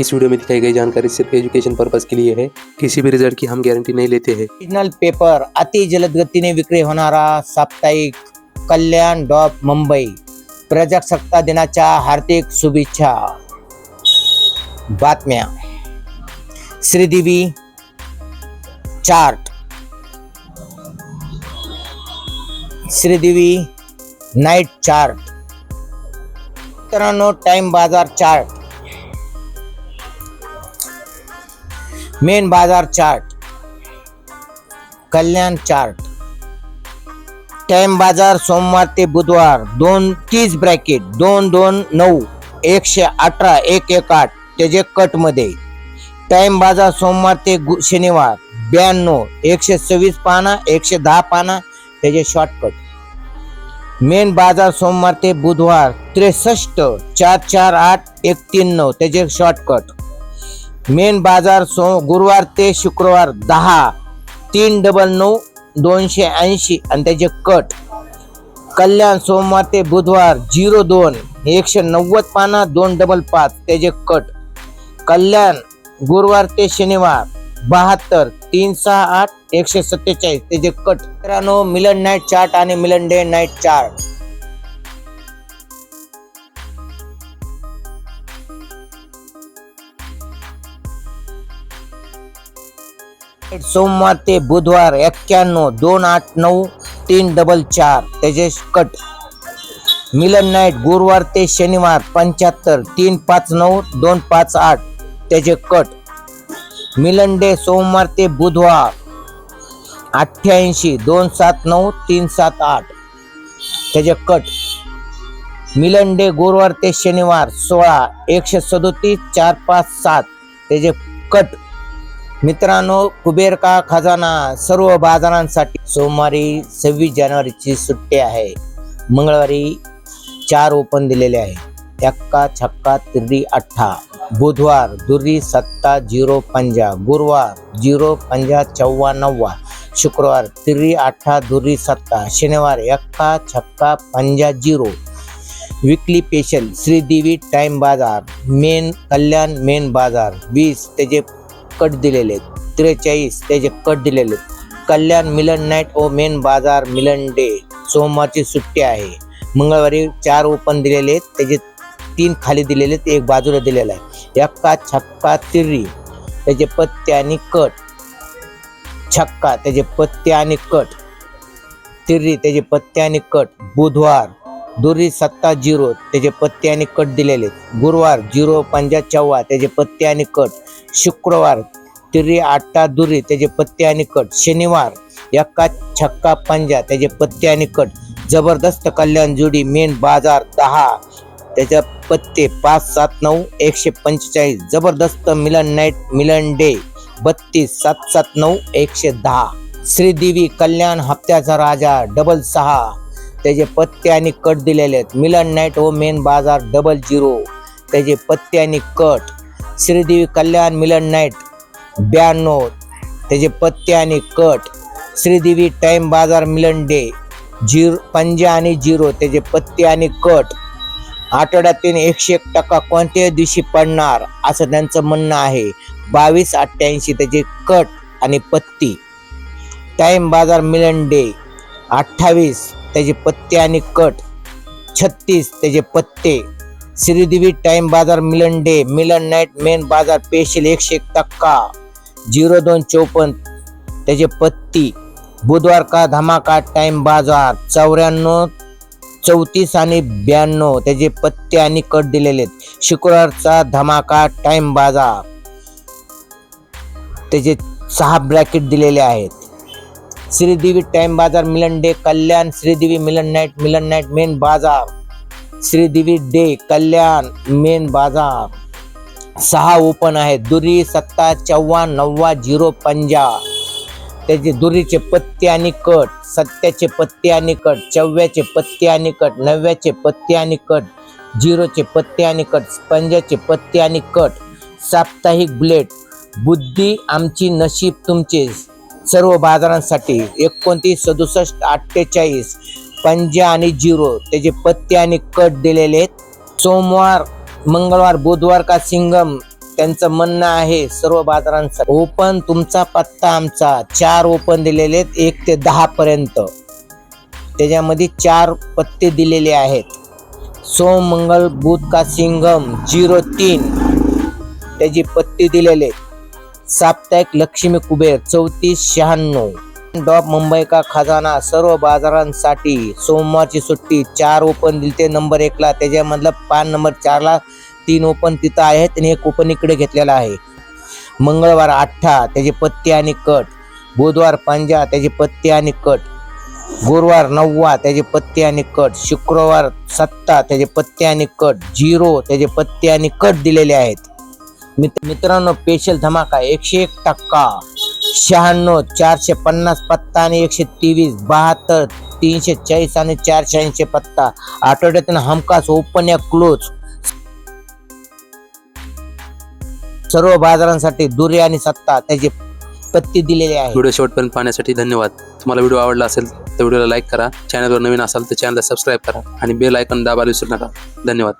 इस video में दिखाई गई जानकारी सिर्फ़ एजुकेशन पर्पज के लिए है। किसी भी रिज़ल्ट की हम गारंटी नहीं लेते हैं। पेपर अति जलद गतीने विक्री होणारा साप्ताहिक कल्याण डॉप मुंबई। प्रजासत्ताक दिनाच्या हार्दिक शुभेच्छा। बातम्या। Sridevi chart. Sridevi night chart. मित्रांनो time Bazar chart. Main Bazar chart Kalyan chart. Time Bazar सोमवार ते बुधवार दोन तीस ब्रॅकेट दोन दोन नऊ एकशे अठरा एक एक आठ त्याचे कटमध्ये टाइम बाजार सोमवार ते गु- शनिवार ब्याण्णव एकशे सव्वीस पाना एकशे दहा पाना त्याचे शॉर्टकट मेन बाजार सोमवार ते बुधवार त्रेसष्ट चार चार आठ एक तीन नऊ त्याचे शॉर्टकट मेन बाजार सो गुरुवार ते शुक्रवार दहा तीन डबल नऊ दोनशे ऐंशी आणि त्याचे कट. कल्याण सोमवार ते बुधवार झिरो दोन एकशे नव्वद पाना दोन डबल पाच त्याचे कट. कल्याण गुरुवार ते शनिवार बहात्तर तीन सहा आठ एकशे सत्तेचाळीस त्याचे कट. मित्रांनो मिलन नाईट चार्ट आणि मिलन डे नाईट चार्ट सोमवार ते बुधवार एक्क्याण्णव दोन आठ नऊ तीन डबल चार. त्याचे कट. मिलन नाईट गुरुवार ते शनिवार पंच्याहत्तर तीन पाच नऊ दोन पाच आठ. त्याचे कट. मिलन डे सोमवार ते बुधवार अठ्ठ्याऐंशी दोन सात नऊ तीन सात आठ. त्याचे कट. मिलन डे गुरुवार ते शनिवार सोळा एकशे सदोतीस चार पाच सात. त्याचे कट. मित्रांनो कुबेर का खजाना सर्व बाजारांसाठी सोमवारी सव्वीस जानेवारीची सुट्टी आहे. मंगळवारी चार ओपन दिलेले आहे. एक्का छक्का तिर्री अठ्ठा. बुधवार दुर्री सत्ता झिरो पंजा. गुरुवार झिरो पंजा चौवा नव्वा. शुक्रवार तिर्री अठ्ठा दुर्री सत्ता. शनिवार एक्का छक्का पंजा zero. Weekly special Sridevi time Bazar. Main Kalyan main Bazar. वीस त्याचे कट दिलेले आहेत. त्रेचाळीस त्याचे कट दिलेले आहेत. कल्याण मिलन नाईट व मेन बाजार मिलन डे सोमवारची सुट्टी आहे. मंगळवारी चार ओपन दिलेले आहेत. त्याचे तीन खाली दिलेले आहेत. एक बाजूला दिलेला आहे. यक्का छक्का तिर्री त्याचे पत्ते आणि कट. छक्का त्याचे पत्ते आणि कट. तिर्री त्याचे पत्ते आणि कट. बुधवार दुरी सत्ता झिरो त्याचे पत्ते आणि कट दिलेले. गुरुवार झिरो पंजा चव्वा त्याचे पत्ते आणि कट. शुक्रवार तिरी आट्टा दुरी त्याचे पत्ते आणि कट. शनिवार एक्का छक्का पंजा त्याचे पत्ते आणि कट. जबरदस्त कल्याण जुडी मेन बाजार दहा त्याच्या पत्ते पाच सात नऊ एकशे पंचेचाळीस. जबरदस्त मिलन नाईट मिलन डे बत्तीस सात सात नऊ एकशे दहा. श्रीदेवी कल्याण हप्त्याचा राजा डबल सहा. त्याचे पत्ते आणि कट दिलेले आहेत. मिलन नाईट व मेन बाजार डबल झिरो त्याचे पत्ते आणि कट. श्रीदेवी कल्याण मिलन नाईट ब्याण्णव. त्याचे पत्ते आणि कट. श्रीदेवी टाईम बाजार मिलन डे. झिरो पंजा आणि झिरो. त्याचे पत्ते आणि कट. आठवड्यातून एकशे एक टक्का कोणत्याही दिवशी पडणार असं त्यांचं म्हणणं आहे. बावीस अठ्ठ्याऐंशी त्याचे कट आणि पत्ती. टाईम बाजार मिलन डे. अठ्ठावीस त्याचे पत्ते आणि कट. छत्तीस त्याचे पत्ते. Sridevi time Bazar Milan day Milan night main Bazar special एकशे एक टक्का. झिरो दोन चौपन्न त्याचे पत्ती. बुधवार का धमाका टाइम बाजार चौऱ्याण्णव चौतीस आणि ब्याण्णव त्याचे पत्ते आणि कट दिलेले आहेत. शुक्रवारचा धमाका टाइम बाजार. त्याचे सहा ब्रॅकेट दिलेले आहेत. Sridevi time Bazar Milan day Kalyan Sridevi Milan night Milan night main Bazar. Sridevi day कल्याण मेन बाजार. सहा ओपन आहे दुरी सत्ता चव्वा नव्वा झिरो पंजा. त्याचे दुरीचे पत्ते आणि कट सत्याचे पत्ते आणि कट चव्याचे पत्ते आणि कट नव्याचे पत्ते आणि कट झिरोचे पत्ते आणि कट पंजाचे पत्ते आणि कट. साप्ताहिक ब्लेड बुद्धी आमची नशीब तुमचे. सर्व बाजारांसाठी एकोणतीस सदुसष्ट अठ्ठेचाळीस पंजा आणि झिरो त्याचे पत्ते आणि कट दिलेले आहेत. सोमवार मंगळवार बुधवार का सिंगम त्यांचं म्हणणं आहे सर्व बाजारांचा ओपन तुमचा पत्ता आमचा. चार ओपन दिलेले आहेत एक ते दहा पर्यंत. त्याच्यामध्ये चार पत्ते दिलेले आहेत. सोम मंगल बुध का सिंगम झिरो तीन त्याची पत्ती दिलेले आहेत. साप्ताहिक लक्ष्मी कुबेर चौतीस शहाण्णव. डॉप मुंबई का खजाना सर्व बाजारांसाठी सोमवारची सुट्टी चार ओपन दिलते नंबर एकला. त्याच्यामधलं पान नंबर चारला तीन ओपन तिथं आहेत आणि एक ओपन इकडे घेतलेला आहे. मंगळवार अठ्ठा त्याची पत्ती आणि कट. बुधवार पंजा त्याची पत्ती आणि कट. गुरुवार नववा त्याचे पत्ते आणि कट. शुक्रवार सत्ता त्याचे पत्ते आणि कट. झिरो त्याचे पत्ते आणि कट दिलेले आहेत. मित्रांनो स्पेशल धमाका एकशे एक टक्का. शहाण्णव चारशे पन्नास पत्ता आणि एकशे तेवीस बहात्तर तीनशे चाळीस आणि चारशे ऐंशी पत्ता. आठवड्यातून हमखास ओपन या क्लोज सर्व बाजारांसाठी दुरे आणि सत्ता त्याची पत्ती दिलेली आहे. व्हिडिओ शेवटपर्यंत पाहण्यासाठी धन्यवाद. तुम्हाला व्हिडिओ आवडला असेल तर व्हिडिओला लाईक करा. चॅनलवर नवीन असाल तर चॅनलला सबस्क्राईब करा आणि बेल आयकॉन दाबायला विसरू नका. धन्यवाद.